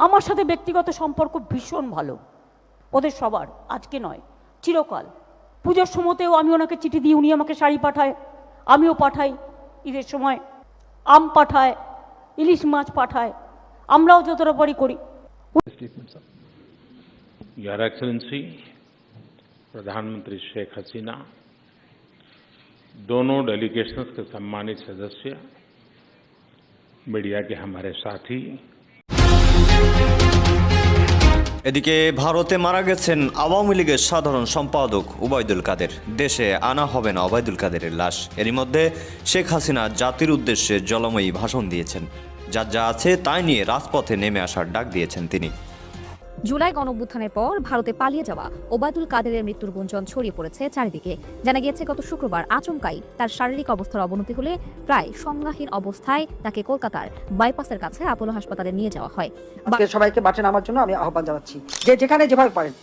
আমার সাথে ব্যক্তিগত সম্পর্ক ভীষণ ভালো ওদের সবার আজকে নয় চিরকাল পুজোর সময়তেও আমি ওনাকে চিঠি দিই উনি আমাকে শাড়ি পাঠায় আমিও পাঠাই ঈদের সময় আম পাঠায় ইলিশ মাছ পাঠায় আমরাও যতটা পারি করি statement, sir. योर एक्सलेंसी प्रधानमंत्री शेख हसीना दोनों डेलीगेशंस के सम्मानित सदस्य मीडिया के हमारे साथी এদিকে ভারতে মারা গেছেন আওয়ামী লীগের সাধারণ সম্পাদক উবায়দুল কাদের। দেশে আনা হবে না ওবায়দুল কাদেরের লাশ। এরই মধ্যে শেখ হাসিনা জাতির উদ্দেশ্যে জলময়ী ভাষণ দিয়েছেন। যার যা আছে তাই নিয়ে রাজপথে নেমে আসার ডাক দিয়েছেন তিনি। জুলাই গণঅভ্যুত্থানের পর ভারতে পালিয়ে যাওয়া ওবায়দুল কাদেরের মৃত্যুর গুঞ্জন ছড়িয়ে পড়েছে চারিদিকে। জানা গিয়েছে গত শুক্রবার আচমকাই তার শারীরিক অবস্থার অবনতি হলে প্রায় সংজ্ঞাহীন অবস্থায় তাকে কলকাতার বাইপাসের কাছে আপোলো হাসপাতালে নিয়ে যাওয়া হয়। আজকে সবাইকে মাঠে নামার জন্য আমি আহ্বান জানাচ্ছি। যে যেখানে যেভাবে পারেন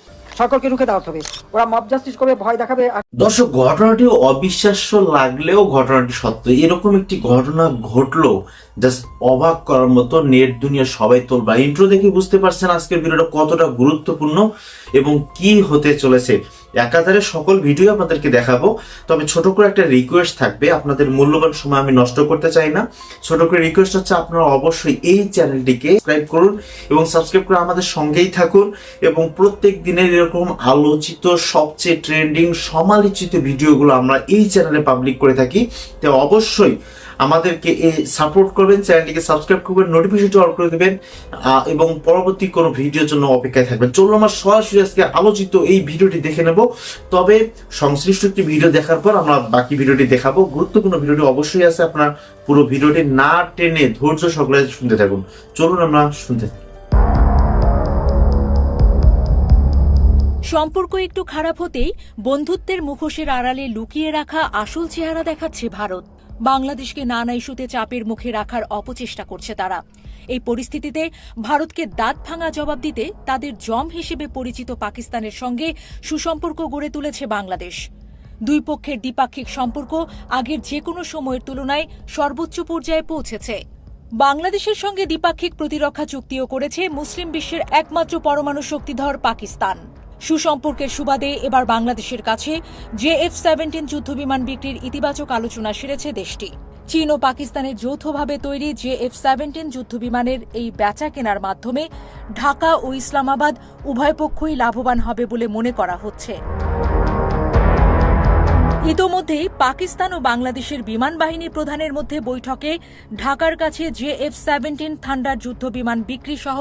সকলকে রুখে দেওয়া হবে ওরা মব জাস্টিস করবে ভয় দেখাবে দর্শক ঘটনাটি অবিশ্বাস্য লাগলেও ঘটনাটি সত্য। এরকম একটি ঘটনা ঘটলো জাস্ট অবাক করার মতো নেট দুনিয়া সবাই তোলবা। ইন্ট্রো দেখে বুঝতে পারছেন আজকের ভিডিওটা কতটা গুরুত্বপূর্ণ এবং কি হতে চলেছে। একাধারে সকল ভিডিও আপনাদেরকে দেখাবো। তবে ছোট করে একটা রিকোয়েস্ট থাকবে। আপনাদের মূল্যবান সময় আমি নষ্ট করতে চাই না। ছোট করে রিকোয়েস্ট হচ্ছে আপনারা অবশ্যই এই চ্যানেলটিকে সাবস্ক্রাইব করুন এবং সাবস্ক্রাইব করে আমাদের সঙ্গেই থাকুন এবং প্রত্যেক দিনের এরকম আলোচিত, সবচেয়ে ট্রেন্ডিং সমালোচিত ভিডিওগুলো আমরা এই চ্যানেলে পাবলিক করে থাকি। তো অবশ্যই আমাদেরকে এই সাপোর্ট করবেন, চ্যানেলটিকে সাবস্ক্রাইব করবেন নোটিফিকেশনটি অন করে দেবেন এবং পরবর্তী কোনো ভিডিওর জন্য অপেক্ষায় থাকবেন। চলুন আমার সরাসরি আজকে আলোচিত এই ভিডিওটি দেখে নেব। তবে সংশ্লিষ্ট একটি ভিডিও দেখার পর আমরা বাকি ভিডিওটি দেখাবো। গুরুত্বপূর্ণ ভিডিওটি অবশ্যই আছে, আপনার পুরো ভিডিওটি না টেনে ধৈর্য সকলে শুনতে থাকুন। চলুন আমরা শুনতে থাকি। সম্পর্ক একটু খারাপ হতেই বন্ধুত্বের মুখোশের আড়ালে লুকিয়ে রাখা আসল চেহারা দেখাচ্ছে ভারত। বাংলাদেশকে নানা ইস্যুতে চাপের মুখে রাখার অপচেষ্টা করছে তারা। এই পরিস্থিতিতে ভারতকে দাঁত ভাঙা জবাব দিতে তাদের জম হিসেবে পরিচিত পাকিস্তানের সঙ্গে সুসম্পর্ক গড়ে তুলেছে বাংলাদেশ। দুই পক্ষের দ্বিপাক্ষিক সম্পর্ক আগের যে কোনো সময়ের তুলনায় সর্বোচ্চ পর্যায়ে পৌঁছেছে। বাংলাদেশের সঙ্গে দ্বিপাক্ষিক প্রতিরক্ষা চুক্তিও করেছে মুসলিম বিশ্বের একমাত্র পরমাণু শক্তিধর পাকিস্তান। সুসম্পর্কের সুবাদে এবার বাংলাদেশের কাছে জে এফ সেভেন্টিন যুদ্ধবিমান বিক্রির ইতিবাচক আলোচনা সেরেছে দেশটি। চীন ও পাকিস্তানের যৌথভাবে তৈরি জে এফ সেভেন্টিন যুদ্ধবিমানের এই বেচা কেনার মাধ্যমে ঢাকা ও ইসলামাবাদ উভয় পক্ষই লাভবান হবে বলে মনে করা হচ্ছে। ইতোমধ্যেই পাকিস্তান ও বাংলাদেশের বিমান বাহিনী প্রধানের মধ্যে বৈঠকে ঢাকার কাছে জে এফ সেভেন্টিন থান্ডার যুদ্ধ বিমান বিক্রি সহ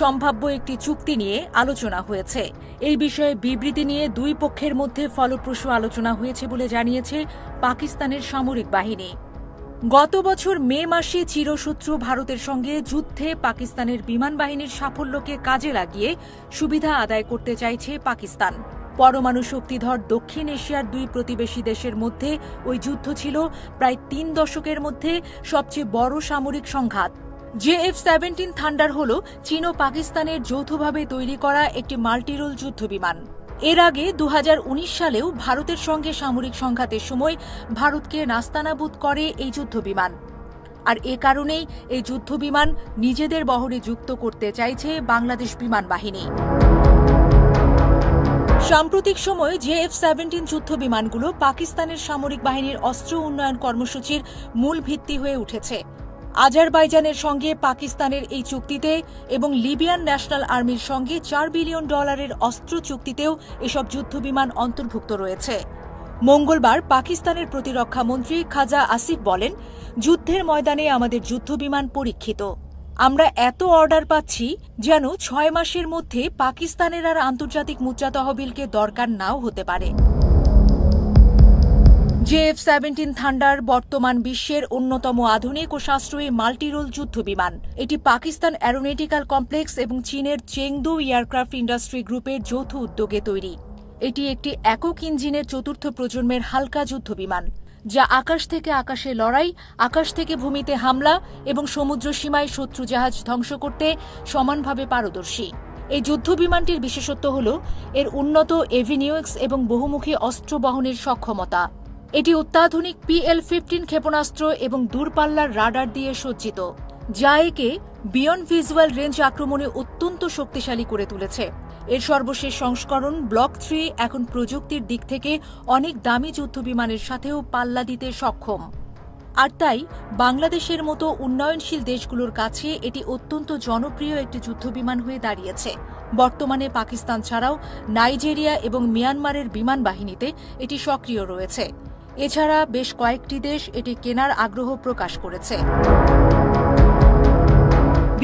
সম্ভাব্য একটি চুক্তি নিয়ে আলোচনা হয়েছে। এই বিষয়ে বিবৃতি নিয়ে দুই পক্ষের মধ্যে ফলপ্রসূ আলোচনা হয়েছে বলে জানিয়েছে পাকিস্তানের সামরিক বাহিনী। গত বছর মে মাসে চিরশত্রু ভারতের সঙ্গে যুদ্ধে পাকিস্তানের বিমান বাহিনীর সাফল্যকে কাজে লাগিয়ে সুবিধা আদায় করতে চাইছে পাকিস্তান। পরমাণু শক্তিধর দক্ষিণ এশিয়ার দুই প্রতিবেশী দেশের মধ্যে ওই যুদ্ধ ছিল প্রায় তিন দশকের মধ্যে সবচেয়ে বড় সামরিক সংঘাত। জে এফ সেভেন্টিন থান্ডার হল চীন ও পাকিস্তানের যৌথভাবে তৈরি করা একটি মাল্টিরোল যুদ্ধবিমান এর আগে দু হাজার উনিশ সালেও ভারতের সঙ্গে সামরিক সংঘাতের সময় ভারতকে নাস্তানাবুদ করে এই যুদ্ধবিমান আর এ কারণেই এই যুদ্ধবিমান নিজেদের বহরে যুক্ত করতে চাইছে বাংলাদেশ বিমান বাহিনী। সাম্প্রতিক সময়ে জে এফ সেভেন্টিন যুদ্ধ বিমানগুলো পাকিস্তানের সামরিক বাহিনীর অস্ত্র উন্নয়ন কর্মসূচির মূল ভিত্তি হয়ে উঠেছে। আজারবাইজানের সঙ্গে পাকিস্তানের এই চুক্তিতে এবং লিবিয়ান ন্যাশনাল আর্মির সঙ্গে চার বিলিয়ন ডলারের অস্ত্র চুক্তিতেও এসব যুদ্ধবিমান অন্তর্ভুক্ত রয়েছে। মঙ্গলবার পাকিস্তানের প্রতিরক্ষা মন্ত্রী খাজা আসিফ বলেন, যুদ্ধের ময়দানে আমাদের যুদ্ধবিমান পরীক্ষিত। আমরা এত অর্ডার পাচ্ছি যেন ছয় মাসের মধ্যে পাকিস্তানের আর আন্তর্জাতিক মুদ্রা তহবিলকে দরকার নাও হতে পারে। জেএফ সেভেন্টিন থান্ডার বর্তমান বিশ্বের অন্যতম আধুনিক ও সাশ্রয়ী মাল্টিরোল যুদ্ধ বিমান এটি পাকিস্তান অ্যারোনেটিক্যাল কমপ্লেক্স এবং চীনের চেংদু এয়ারক্রাফট ইন্ডাস্ট্রি গ্রুপের যৌথ উদ্যোগে তৈরি। এটি একটি একক ইঞ্জিনের চতুর্থ প্রজন্মের হালকা যুদ্ধবিমান। যা আকাশ থেকে আকাশে লড়াই, আকাশ থেকে ভূমিতে হামলা এবং সমুদ্র সীমায় শত্রু জাহাজ ধ্বংস করতে সমানভাবে পারদর্শী। এই যুদ্ধ বিমানটির বিশেষত্ব হল, এর উন্নত এভিনিউক্স এবং বহুমুখী অস্ত্র বহনের সক্ষমতা। এটি অত্যাধুনিক পিএল ফিফটিন ক্ষেপণাস্ত্র এবং দূরপাল্লার রাডার দিয়ে সজ্জিত, যা একে বিয়ন্ড ভিজুয়াল রেঞ্জ আক্রমণে অত্যন্ত শক্তিশালী করে তুলেছে। এর সর্বশেষ সংস্করণ ব্লক থ্রি, এখন প্রযুক্তির দিক থেকে অনেক দামি যুদ্ধবিমানের সাথেও পাল্লা দিতে সক্ষম। আর তাই, বাংলাদেশের মতো উন্নয়নশীল দেশগুলোর কাছে এটি অত্যন্ত জনপ্রিয় একটি যুদ্ধবিমান হয়ে দাঁড়িয়েছে। বর্তমানে পাকিস্তান ছাড়াও নাইজেরিয়া এবং মিয়ানমারের বিমান বাহিনীতে এটি সক্রিয় রয়েছে। এছাড়া বেশ কয়েকটি দেশ এটি কেনার আগ্রহ প্রকাশ করেছে।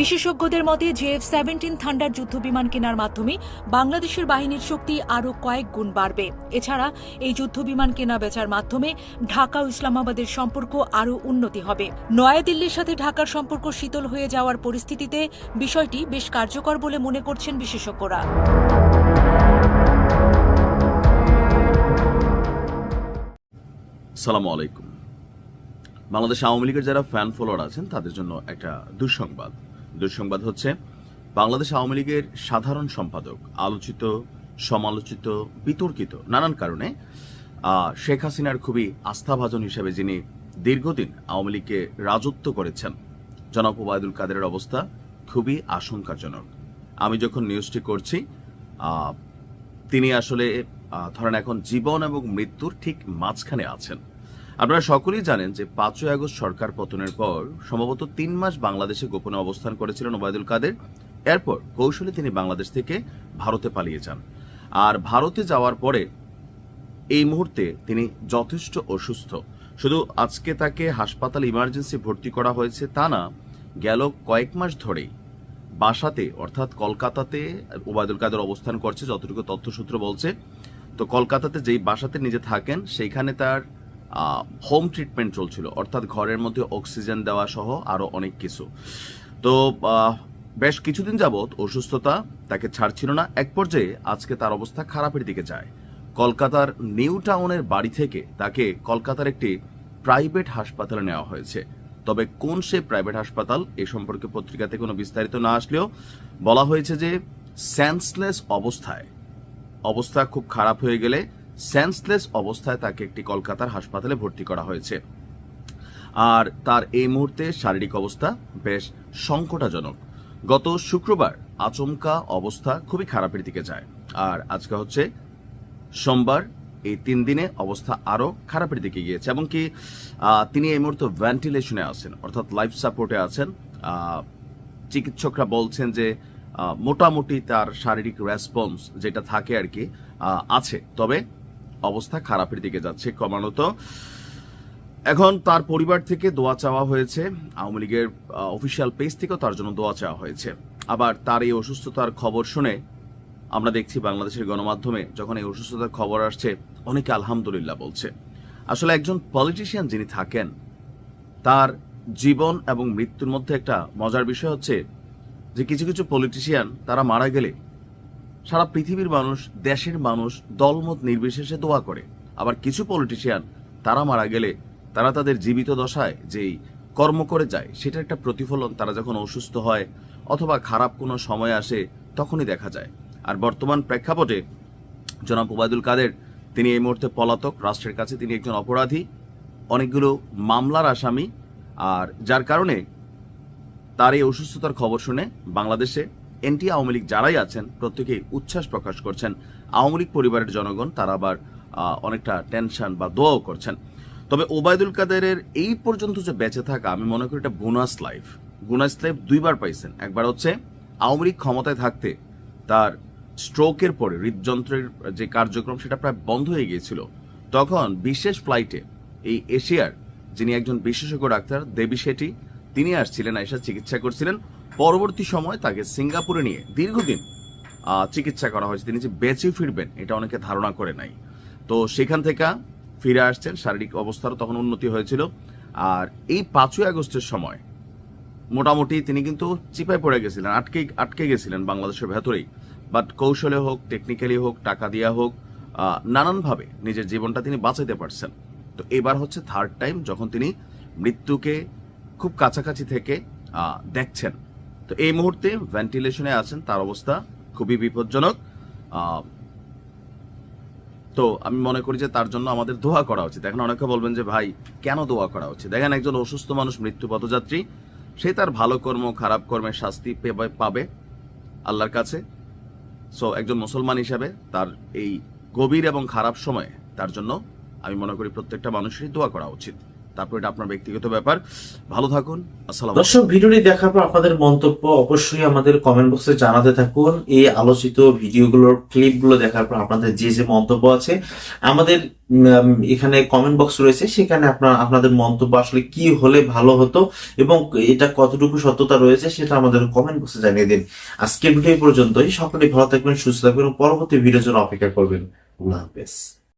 বিশেষজ্ঞদের মতে জেএফ সেভেন্টিন থান্ডার যুদ্ধবিমান কেনার মাধ্যমে বাংলাদেশের বাহিনীর শক্তি আরও কয়েক গুণ বাড়বে। এছাড়া, এই যুদ্ধবিমান কেনা বেচার মাধ্যমে ঢাকা ও ইসলামাবাদের সম্পর্ক আরও উন্নতি হবে। নয়াদিল্লির সাথে ঢাকার সম্পর্ক শীতল হয়ে যাওয়ার পরিস্থিতিতে বিষয়টি বেশ কার্যকর বলে মনে করছেন বিশেষজ্ঞরা। সালামু আলাইকুম। বাংলাদেশ আওয়ামী লীগের যারা ফ্যান ফলোয়ার আছেন, তাদের জন্য একটা দুঃসংবাদ। দুঃসংবাদ হচ্ছে, বাংলাদেশ আওয়ামী লীগের সাধারণ সম্পাদক, আলোচিত, সমালোচিত, বিতর্কিত নানান কারণে শেখ হাসিনার খুবই আস্থাভাজন হিসেবে যিনি দীর্ঘদিন আওয়ামী লীগকে রাজত্ব করেছেন, জনাব ওবায়দুল কাদেরের অবস্থা খুবই আশঙ্কাজনক। আমি যখন নিউজটি করছি তিনি আসলে ধরেন এখন জীবন এবং মৃত্যুর ঠিক মাঝখানে আছেন। আপনারা সকলেই জানেন যে পাঁচই আগস্ট সরকার পতনের পর সম্ভবত তিন মাস বাংলাদেশে গোপনে অবস্থান করেছিলেন ওবায়দুল কাদের। এরপর কৌশলে তিনি বাংলাদেশ থেকে ভারতে পালিয়ে যান। আর ভারতে যাওয়ার পরে এই মুহূর্তে তিনি যথেষ্ট অসুস্থ। শুধু আজকে তাকে হাসপাতাল ইমার্জেন্সি ভর্তি করা হয়েছে তা না, গেল কয়েক মাস ধরেই বাসাতে, অর্থাৎ কলকাতাতে ওবায়দুল কাদের অবস্থান করছে, যতটুকু তথ্যসূত্র বলছে। তো কলকাতাতে যেই বাসাতে নিজে থাকেন, সেইখানে তার হোম ট্রিটমেন্ট চলছিল। অর্থাৎ ঘরের মধ্যে অক্সিজেন দেওয়া সহ আরও অনেক কিছু। তো বেশ কিছুদিন যাবৎ অসুস্থতা তাকে ছাড়ছিল না। এক পর্যায়ে আজকে তার অবস্থা খারাপের দিকে যায়। কলকাতার নিউ টাউনের বাড়ি থেকে তাকে কলকাতার একটি প্রাইভেট হাসপাতালে নেওয়া হয়েছে। তবে কোন সে প্রাইভেট হাসপাতাল এ সম্পর্কে পত্রিকাতে কোনো বিস্তারিত না আসলেও বলা হয়েছে যে সেন্সলেস অবস্থায়। অবস্থা খুব খারাপ হয়ে গেলে সেন্সলেস অবস্থায় তাকে একটি কলকাতার হাসপাতালে ভর্তি করা হয়েছে। আর তার এই মুহূর্তে শারীরিক অবস্থা বেশ সংকটাজনক। গত শুক্রবার আচমকা অবস্থা খুবই খারাপের দিকে যায়। আর আজকে হচ্ছে সোমবার, এই তিন দিনে অবস্থা আরও খারাপের দিকে গিয়েছে। এবং কি তিনি এই মুহূর্তে ভেন্টিলেশনে আছেন, অর্থাৎ লাইফ সাপোর্টে আছেন। চিকিৎসকরা বলছেন যে মোটামুটি তার শারীরিক রেসপন্স যেটা থাকে আর কি আছে। তবে অবস্থা খারাপের দিকে যাচ্ছে ক্রমাগত। এখন তার পরিবার থেকে দোয়া চাওয়া হয়েছে। আওয়ামী লীগের অফিসিয়াল পেজ থেকেও তার জন্য দোয়া চাওয়া হয়েছে। আবার তার এই অসুস্থতার খবর শুনে আমরা দেখছি বাংলাদেশের গণমাধ্যমে যখন এই অসুস্থতার খবর আসছে, অনেকে আলহামদুলিল্লাহ বলছে। আসলে একজন পলিটিশিয়ান যিনি থাকেন, তার জীবন এবং মৃত্যুর মধ্যে একটা মজার বিষয় হচ্ছে যে কিছু কিছু পলিটিশিয়ান তারা মারা গেলে সারা পৃথিবীর মানুষ, দেশের মানুষ দলমত নির্বিশেষে দোয়া করে। আবার কিছু পলিটিশিয়ান তারা মারা গেলে তারা তাদের জীবিত দশায় যেই কর্ম করে যায় সেটা একটা প্রতিফলন তারা যখন অসুস্থ হয় অথবা খারাপ কোনো সময় আসে, তখনই দেখা যায়। আর বর্তমান প্রেক্ষাপটে জনাব ওবায়দুল কাদের, তিনি এই মুহূর্তে পলাতক, রাষ্ট্রের কাছে তিনি একজন অপরাধী, অনেকগুলো মামলার আসামি, আর যার কারণে তার এই অসুস্থতার খবর শুনে বাংলাদেশে এনটি আওয়ামী লীগ যারাই আছেন, প্রত্যেকেই উচ্ছ্বাস প্রকাশ করছেন। আওয়ামী লীগ পরিবারের জনগণ, তারা আবার অনেকটা টেনশন বা দোয়াও করছেন। তবে ওবায়দুল কাদেরের এই পর্যন্ত যে বেঁচে থাকা, আমি মনে করি এটা বোনাস লাইফ। বোনাস লাইফ দুইবার পাইছেন। একবার হচ্ছে আওয়ামী লীগ ক্ষমতায় থাকতে, তার স্ট্রোকের পরে, হৃদযন্ত্রের যে কার্যক্রম, সেটা প্রায় বন্ধ হয়ে গিয়েছিল। তখন বিশেষ ফ্লাইটে এই এশিয়ার যিনি একজন বিশেষজ্ঞ ডাক্তার, দেবী শেঠি, তিনি আসছিলেন, এসে চিকিৎসা করছিলেন। পরবর্তী সময় তাকে সিঙ্গাপুরে নিয়ে দীর্ঘদিন চিকিৎসা করা হয়েছে। তিনি যে বেঁচে ফিরবেন, এটা অনেকে ধারণা করে নাই। তো সেখান থেকে ফিরে আসছেন, শারীরিক অবস্থারও তখন উন্নতি হয়েছিল। আর এই পাঁচই আগস্টের সময় মোটামুটি তিনি কিন্তু চিপায় পড়ে গেছিলেন, আটকে আটকে গেছিলেন বাংলাদেশের ভেতরেই। বাট কৌশলে হোক টেকনিক্যালি হোক, টাকা দিয়া হোক নানানভাবে নিজের জীবনটা তিনি বাঁচাইতে পারছেন। তো এবার হচ্ছে থার্ড টাইম যখন তিনি মৃত্যুকে খুব কাছাকাছি থেকে দেখছেন। তো এই মুহূর্তে ভেন্টিলেশনে আছেন, তার অবস্থা খুবই বিপজ্জনক। তো আমি মনে করি যে তার জন্য আমাদের দোয়া করা উচিত। এখন অনেকে বলবেন যে, ভাই, কেন দোয়া করা উচিত? দেখেন, একজন অসুস্থ মানুষ, মৃত্যু পথযাত্রী, সে তার ভালো কর্ম, খারাপ কর্মের শাস্তি পাবে আল্লাহর কাছে। সো একজন মুসলমান হিসাবে তার এই গভীর এবং খারাপ সময়ে তার জন্য আমি মনে করি প্রত্যেকটা মানুষেরই দোয়া করা উচিত। তারপর এটা আপনার ব্যক্তিগত ব্যাপার। ভালো থাকুন, আসসালাম দর্শক, ভিডিওটি দেখার পর আপনাদের মন্তব্য অবশ্যই আমাদের কমেন্ট বক্সে জানাতে থাকুন। এই আলোচিত ভিডিওগুলোর ক্লিপগুলো দেখার পর আপনাদের যে যে মন্তব্য আছে, আমাদের এখানে কমেন্ট বক্স রয়েছে, সেখানে আপনার, আপনাদের মন্তব্য আসলে কি হলে ভালো হতো এবং এটা কতটুকু সত্যতা রয়েছে সেটা আমাদের কমেন্ট বক্সে জানিয়ে দিন। আজকের ভিডিও পর্যন্তই। সকলে ভালো থাকবেন, সুস্থ থাকবেন পরবর্তী ভিডিওর জন্য অপেক্ষা করবেন। আল্লাহ হাফেজ।